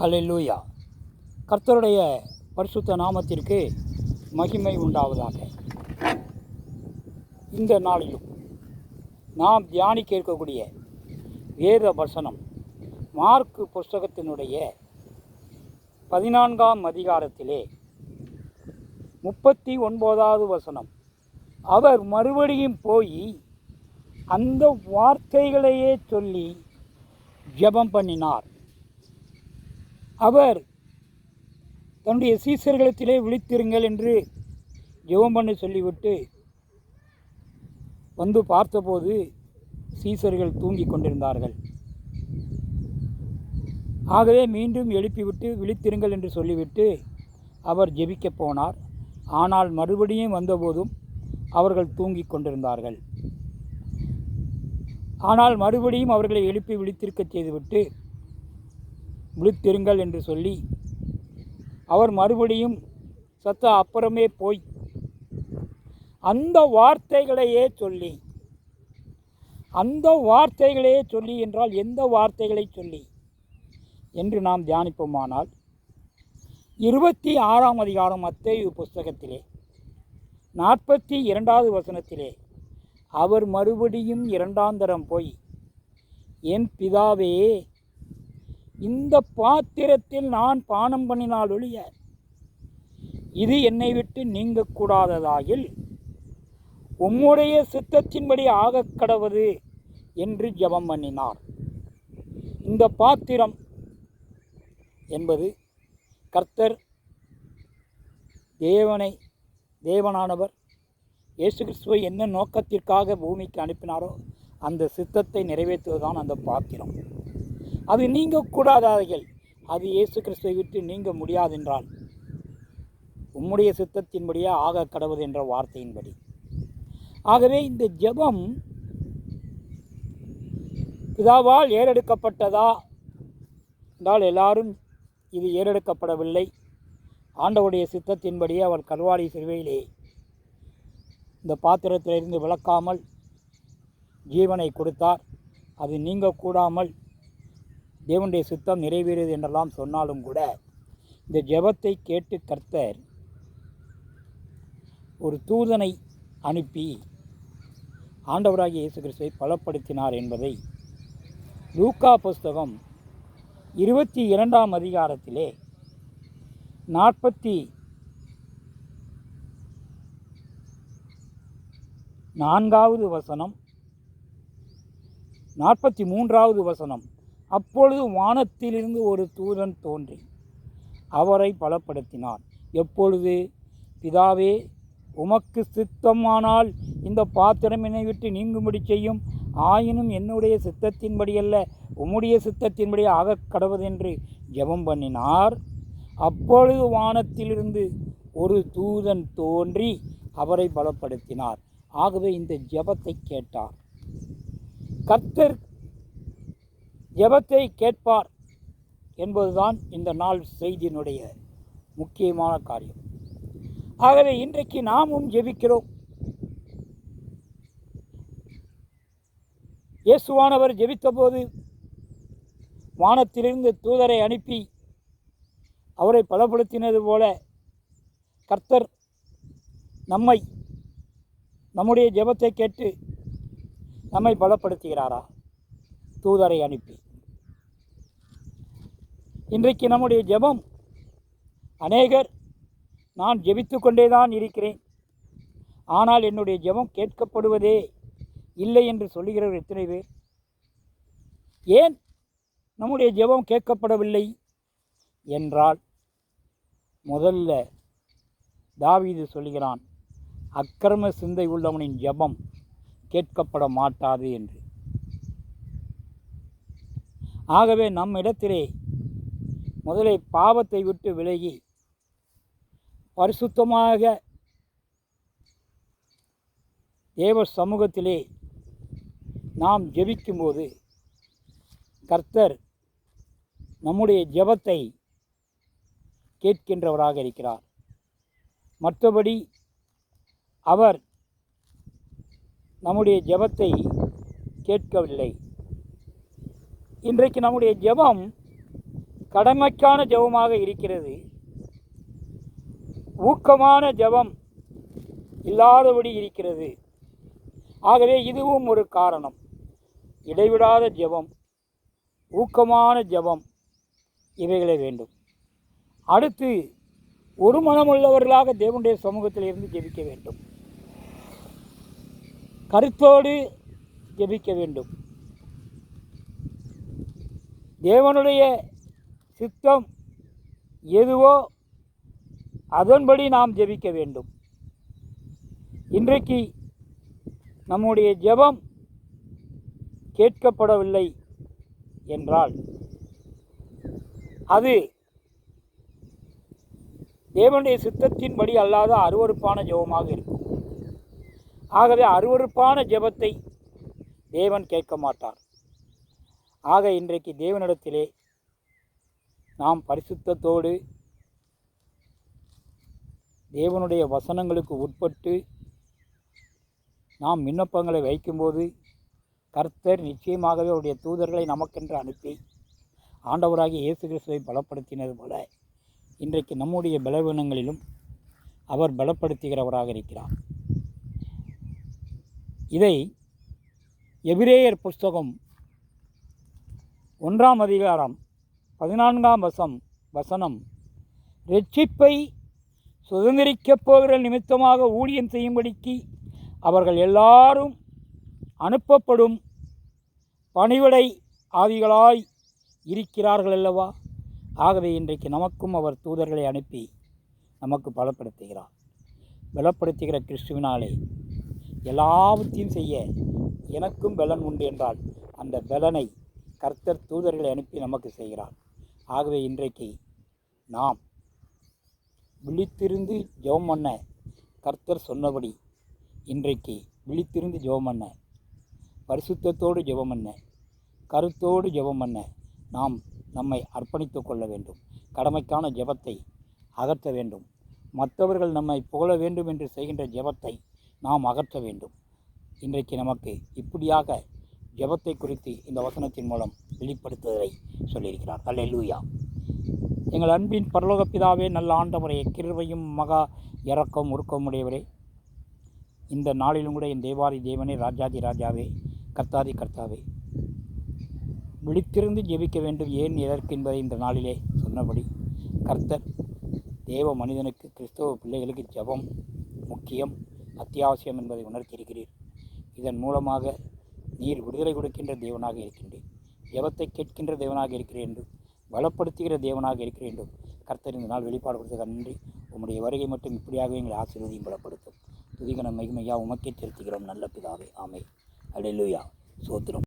ஹalleluya. கர்த்தருடைய பரிசுத்த நாமத்திற்கு மகிமை உண்டாவதாக. இந்த நாளிலும் நாம் தியானிக்க இருக்கக்கூடிய வேத வசனம் மார்க்கு புஸ்தகத்தினுடைய பதினான்காம் அதிகாரத்திலே முப்பத்தி ஒன்பதாவது வசனம். அவர் மறுபடியும் போய் அந்த வார்த்தைகளையே சொல்லி ஜெபம் பண்ணினார். அவர் தன்னுடைய சீசர்களிடத்திலே விழித்திருங்கள் என்று ஜெபம் பண்ண சொல்லிவிட்டு வந்து பார்த்தபோது சீசர்கள் தூங்கிக் கொண்டிருந்தார்கள். ஆகவே மீண்டும் எழுப்பிவிட்டு விழித்திருங்கள் என்று சொல்லிவிட்டு அவர் ஜெபிக்கப் போனார். ஆனால் மறுபடியும் வந்தபோதும் அவர்கள் தூங்கிக் கொண்டிருந்தார்கள். ஆனால் மறுபடியும் அவர்களை எழுப்பி விழித்திருக்கச் செய்துவிட்டு முழுத்திருங்கள் என்று சொல்லி அவர் மறுபடியும் சத்த அப்புறமே போய் அந்த வார்த்தைகளையே சொல்லி அந்த வார்த்தைகளையே சொல்லி என்றால் எந்த வார்த்தைகளை சொல்லி என்று நாம் தியானிப்போமானால் இருபத்தி ஆறாம் அதிகாரம் அத்தேயு புஸ்தகத்திலே நாற்பத்தி இரண்டாவது வசனத்திலே அவர் மறுபடியும் இரண்டாந்தரம் போய் என் பிதாவே இந்த பாத்திரத்தில் நான் பானம் பண்ணினால் ஒழிய இது என்னை விட்டு நீங்கக்கூடாததாகில் உம்முடைய சித்தத்தின்படி ஆகக் கடவது என்று ஜெபம் பண்ணினார். இந்த பாத்திரம் என்பது கர்த்தர் தேவனை தேவனானவர் இயேசு கிறிஸ்துவை என்ன நோக்கத்திற்காக பூமிக்கு அனுப்பினாரோ அந்த சித்தத்தை நிறைவேற்றுவதுதான் அந்த பாத்திரம். அது நீங்கக்கூடாதார்கள் அது இயேசு கிறிஸ்துவை விட்டு நீங்க முடியாதென்றால் உம்முடைய சித்தத்தின்படியே ஆக கடவுது என்ற வார்த்தையின்படி. ஆகவே இந்த ஜெபம் பிதாவால் ஏறெடுக்கப்பட்டதா? என்றால் எல்லாரும் இது ஏறெடுக்கப்படவில்லை. ஆண்டவுடைய சித்தத்தின்படியே அவர் கல்வாரி சிறுவையிலே இந்த பாத்திரத்திலிருந்து விளக்காமல் ஜீவனை கொடுத்தார். அது நீங்கக்கூடாமல் தேவனுடைய சுத்தம் நிறைவேறுது என்றெல்லாம் சொன்னாலும் கூட இந்த ஜெபத்தை கேட்டு கர்த்தர் ஒரு தூதனை அனுப்பி ஆண்டவராகிய இயேசு கிறிஸ்துவை பலப்படுத்தினார் என்பதை லூக்கா புஸ்தகம் இருபத்தி இரண்டாம் அதிகாரத்திலே நாற்பத்தி நான்காவது வசனம் நாற்பத்தி மூன்றாவது வசனம் அப்பொழுது வானத்திலிருந்து ஒரு தூதன் தோன்றி அவரை பலப்படுத்தினார் எப்பொழுது? பிதாவே உமக்கு சித்தமானால் இந்த பாத்திரம் என்னை விட்டு நீங்கும்படி செய்யும். ஆயினும் என்னுடைய சித்தத்தின்படி அல்ல உம்முடைய சித்தத்தின்படி ஆகக் கடவுதென்று ஜெபம் பண்ணினார். அப்பொழுது வானத்திலிருந்து ஒரு தூதன் தோன்றி அவரை பலப்படுத்தினார். ஆகவே இந்த ஜெபத்தை கேட்டார். கர்த்தர் ஜெபத்தை கேட்பார் என்பதுதான் இந்த நாள் செய்தியினுடைய முக்கியமான காரியம். ஆகவே இன்றைக்கு நாமும் ஜெபிக்கிறோம். இயேசுவானவர் ஜெபித்தபோது வானத்திலிருந்து தூதரை அனுப்பி அவரை பலப்படுத்தினது போல கர்த்தர் நம்மை நம்முடைய ஜெபத்தை கேட்டு நம்மை பலப்படுத்துகிறாரா? தூதரை அனுப்பி. இன்றைக்கு நம்முடைய ஜெபம். அநேகர் நான் ஜெபித்து கொண்டே தான் இருக்கிறேன். ஆனால் என்னுடைய ஜெபம் கேட்கப்படுவதே இல்லை என்று சொல்லுகிறவர் எத்தனை பேர்? ஏன் நம்முடைய ஜெபம் கேட்கப்படவில்லை என்றால் முதல்ல தாவீது சொல்கிறான் அக்கிரம சிந்தை உள்ளவனின் ஜெபம் கேட்கப்பட மாட்டாது என்று. ஆகவே நம்மிடத்திலே முதலே பாவத்தை விட்டு விலகி பரிசுத்தமாக தேவ சமூகத்திலே நாம் ஜெபிக்கும்போது கர்த்தர் நம்முடைய ஜெபத்தை கேட்கின்றவராக இருக்கிறார். மற்றபடி அவர் நம்முடைய ஜெபத்தை கேட்கவில்லை. இன்றைக்கு நம்முடைய ஜெபம் கடமைக்கான ஜெபமாக இருக்கிறது. ஊக்கமான ஜெபம் இல்லாதபடி இருக்கிறது. ஆகவே இதுவும் ஒரு காரணம். இடைவிடாத ஜெபம் ஊக்கமான ஜெபம் இவைகளே வேண்டும். அடுத்து ஒரு மனமுள்ளவர்களாக தேவனுடைய சமூகத்தில் இருந்து ஜெபிக்க வேண்டும். கருத்தோடு ஜெபிக்க வேண்டும். தேவனுடைய சித்தம் எதுவோ அதன்படி நாம் ஜெபிக்க வேண்டும். இன்றைக்கு நம்முடைய ஜெபம் கேட்கப்படவில்லை என்றால் அது தேவனுடைய சித்தத்தின்படி அல்லாத அருவருப்பான ஜெபமாக இருக்கும். ஆகவே அருவருப்பான ஜெபத்தை தேவன் கேட்க மாட்டார். ஆக இன்றைக்கு தேவனிடத்திலே நாம் பரிசுத்தத்தோடு தேவனுடைய வசனங்களுக்கு உட்பட்டு நாம் விண்ணப்பங்களை வைக்கும்போது கர்த்தர் நிச்சயமாகவே அவருடைய தூதர்களை நமக்கென்று அனுப்பி ஆண்டவராகிய இயேசு கிறிஸ்துவை பலப்படுத்தினது போல இன்றைக்கு நம்முடைய பலவீனங்களிலும் அவர் பலப்படுத்துகிறவராக இருக்கிறார். இதை எபிரேயர் புஸ்தகம் ஒன்றாம் அதிகாரம் பதினான்காம் வசம் வசனம். ரட்சிப்பை சுதந்திரிக்கப் போகிற நிமித்தமாக ஊழியம் செய்யும்படிக்கு அவர்கள் எல்லாரும் அனுப்பப்படும் பணிவிடை ஆவிகளாய் இருக்கிறார்கள் அல்லவா? ஆகவே இன்றைக்கு நமக்கும் அவர் தூதர்களை அனுப்பி நமக்கு பலப்படுத்துகிறார். பலப்படுத்துகிற கிறிஸ்துவினாலே எல்லாவற்றையும் செய்ய எனக்கும் பலன் உண்டு என்றால் அந்த பலனை கர்த்தர் தூதர்களை அனுப்பி நமக்கு செய்கிறார். ஆகவே இன்றைக்கு நாம் விழித்திருந்து ஜெபம் பண்ண கர்த்தர் சொன்னபடி இன்றைக்கு விழித்திருந்து ஜெபம் பண்ண பரிசுத்தத்தோடு ஜெபம் பண்ண கருத்தோடு ஜெபம் பண்ண நாம் நம்மை அர்ப்பணித்து கொள்ள வேண்டும். கடமைக்கான ஜெபத்தை அகற்ற வேண்டும். மற்றவர்கள் நம்மை புகழ வேண்டும் என்று செய்கின்ற ஜெபத்தை நாம் அகற்ற வேண்டும். இன்றைக்கு நமக்கு இப்படியாக ஜெபத்தை குறித்து இந்த வசனத்தின் மூலம் வெளிப்படுத்துவதை சொல்லியிருக்கிறார். அல்லேலூயா. எங்கள் அன்பின் பரலோக பிதாவே நல்ல ஆண்டவரே கிருவையும் மகா இறக்கம் உருக்கம் உடையவரே. இந்த நாளிலும் கூட என் தேவாதி தேவனே ராஜாதி ராஜாவே கர்த்தாதி கர்த்தாவே. விழித்திருந்து ஜெபிக்க வேண்டும் ஏன் எதற்கு என்பதை இந்த நாளிலே சொன்னபடி கர்த்தர் தேவ மனிதனுக்கு கிறிஸ்தவ பிள்ளைகளுக்கு ஜெபம் முக்கியம் அத்தியாவசியம் என்பதை உணர்த்தியிருக்கிறீர். இதன் மூலமாக நீர் விடுதலை கொடுக்கின்ற தேவனாக இருக்கின்றேன். எவத்தை கேட்கின்ற தேவனாக இருக்கிறேன் என்று பலப்படுத்துகிற தேவனாக இருக்கிறேன் என்று கர்த்தர் இந்த நாள் வெளிப்பாடு கொடுத்தது நன்றி. உம்முடைய வருகை மட்டும் இப்படியாக எங்களை ஆசீர்வதியும் பலப்படுத்தும். துதிகன மகிமையா உமக்கே செலுத்துகிறோம் நல்ல பிதாவே. ஆமை அல்லேலூயா சோத்திரம்.